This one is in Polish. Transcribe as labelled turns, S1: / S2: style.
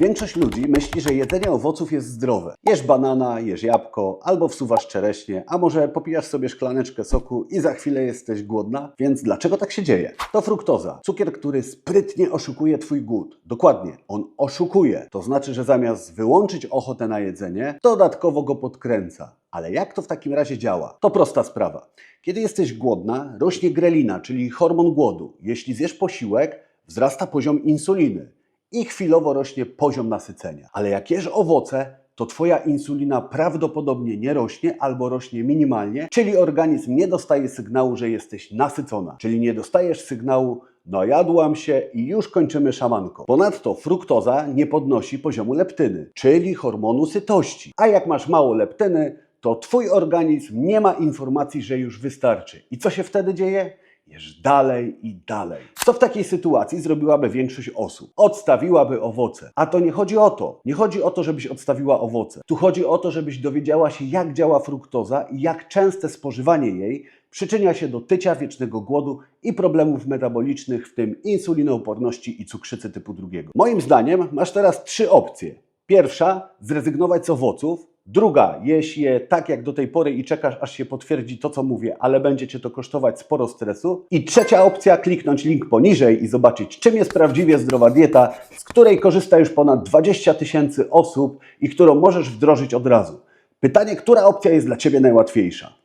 S1: Większość ludzi myśli, że jedzenie owoców jest zdrowe. Jesz banana, jesz jabłko, albo wsuwasz czereśnie, a może popijasz sobie szklaneczkę soku i za chwilę jesteś głodna? Więc dlaczego tak się dzieje? To fruktoza, cukier, który sprytnie oszukuje Twój głód. Dokładnie, on oszukuje. To znaczy, że zamiast wyłączyć ochotę na jedzenie, dodatkowo go podkręca. Ale jak to w takim razie działa? To prosta sprawa. Kiedy jesteś głodna, rośnie grelina, czyli hormon głodu. Jeśli zjesz posiłek, wzrasta poziom insuliny i chwilowo rośnie poziom nasycenia. Ale jak jesz owoce, to Twoja insulina prawdopodobnie nie rośnie albo rośnie minimalnie, czyli organizm nie dostaje sygnału, że jesteś nasycona, czyli nie dostajesz sygnału najadłam się i już kończymy szamanko. Ponadto fruktoza nie podnosi poziomu leptyny, czyli hormonu sytości. A jak masz mało leptyny, to Twój organizm nie ma informacji, że już wystarczy. I co się wtedy dzieje? Jesz dalej i dalej. Co w takiej sytuacji zrobiłaby większość osób? Odstawiłaby owoce. A to nie chodzi o to. Nie chodzi o to, żebyś odstawiła owoce. Tu chodzi o to, żebyś dowiedziała się, jak działa fruktoza i jak częste spożywanie jej przyczynia się do tycia, wiecznego głodu i problemów metabolicznych, w tym insulinooporności i cukrzycy typu drugiego. Moim zdaniem masz teraz trzy opcje. Pierwsza, zrezygnować z owoców. Druga, jeść je tak jak do tej pory i czekasz, aż się potwierdzi to, co mówię, ale będzie Cię to kosztować sporo stresu. I trzecia opcja, kliknąć link poniżej i zobaczyć, czym jest prawdziwie zdrowa dieta, z której korzysta już ponad 20 tysięcy osób i którą możesz wdrożyć od razu. Pytanie, która opcja jest dla Ciebie najłatwiejsza?